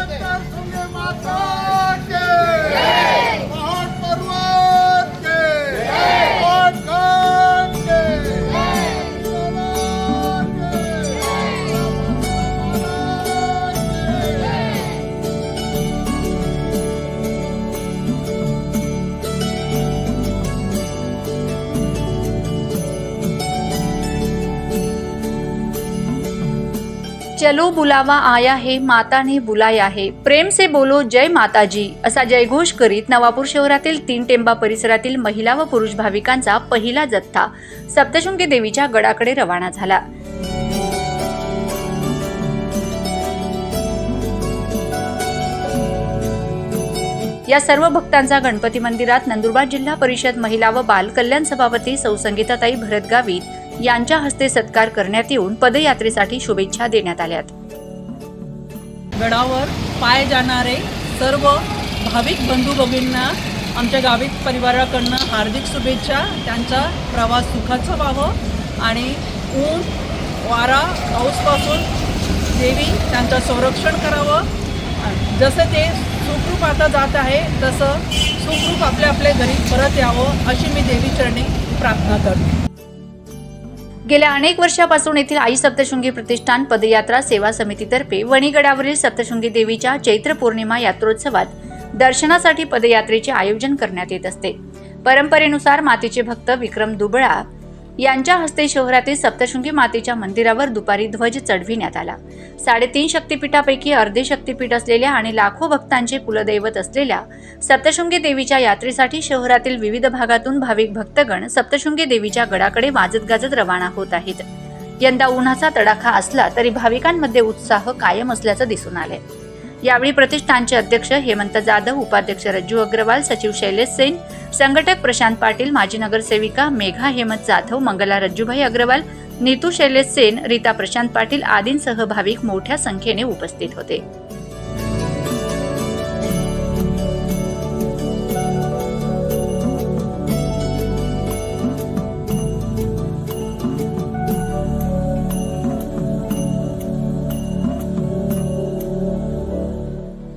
I'm gonna Mata, Sunga Mata. चलो बुलावा आया हे माता ने बुलाया हे. प्रेम से बोलो जय माताजी. असा जयघोष करीत नवापूर शहरातील तीन टेंबा परिसरातील महिला व पुरुष भाविकांचा पहिला जत्था सप्तशृंगी देवीच्या गडाकडे रवाना झाला. या सर्व भक्तांचा गणपती मंदिरात नंदुरबार जिल्हा परिषद महिला व बाल कल्याण सभापती सौसंगीताताई भरत गावित यांच्या हस्ते सत्कार करण्यात येऊन पदयात्रेसाठी शुभेच्छा देण्यात आल्यात. गडावर पाय जाणारे सर्व भाविक बंधू भगिनींना आमच्या गावित परिवाराकडनं हार्दिक शुभेच्छा. त्यांचा प्रवास सुखाचा व्हावं आणि ऊन वारा पाऊसपासून देवी त्यांचं संरक्षण करावं. जसं ते सुखरूप आता जात आहे तसं सुखरूप आपल्या आपल्या घरी परत यावं अशी मी देवी चरणी प्रार्थना करते. गेल्या अनेक वर्षापासून येथील आई सप्तशृंगी प्रतिष्ठान पदयात्रा सेवा समितीतर्फे वणीगडावरील सप्तशृंगी देवीच्या चैत्र पौर्णिमा यात्रोत्सवात दर्शनासाठी पदयात्रेचे आयोजन करण्यात येत असते. परंपरेनुसार मातेचे भक्त विक्रम दुबळा यांच्या हस्ते शहरातील सप्तशृंगी मातेच्या मंदिरावर दुपारी ध्वज चढविण्यात आला. साडेतीन शक्तिपीठापैकी अर्धे शक्तिपीठ असलेल्या आणि लाखो भक्तांचे कुलदैवत असलेल्या सप्तशृंगी देवीच्या यात्रेसाठी शहरातील विविध भागातून भाविक भक्तगण सप्तशृंगी देवीच्या गडाकडे वाजत गाजत रवाना होत आहेत. यंदा उन्हाचा तडाखा असला तरी भाविकांमध्ये उत्साह कायम असल्याचं दिसून आलंय. यावेळी प्रतिष्ठानचे अध्यक्ष हेमंत जाधव उपाध्यक्ष रज्जू अग्रवाल सचिव शैलेश सेन संघटक प्रशांत पाटील माजी नगरसेविका मेघा हेमंत जाधव मंगला रज्जूभाई अग्रवाल नीतू शैलेश सेन रीता प्रशांत पाटील आदींसह भाविक मोठ्या संख्येने उपस्थित होते.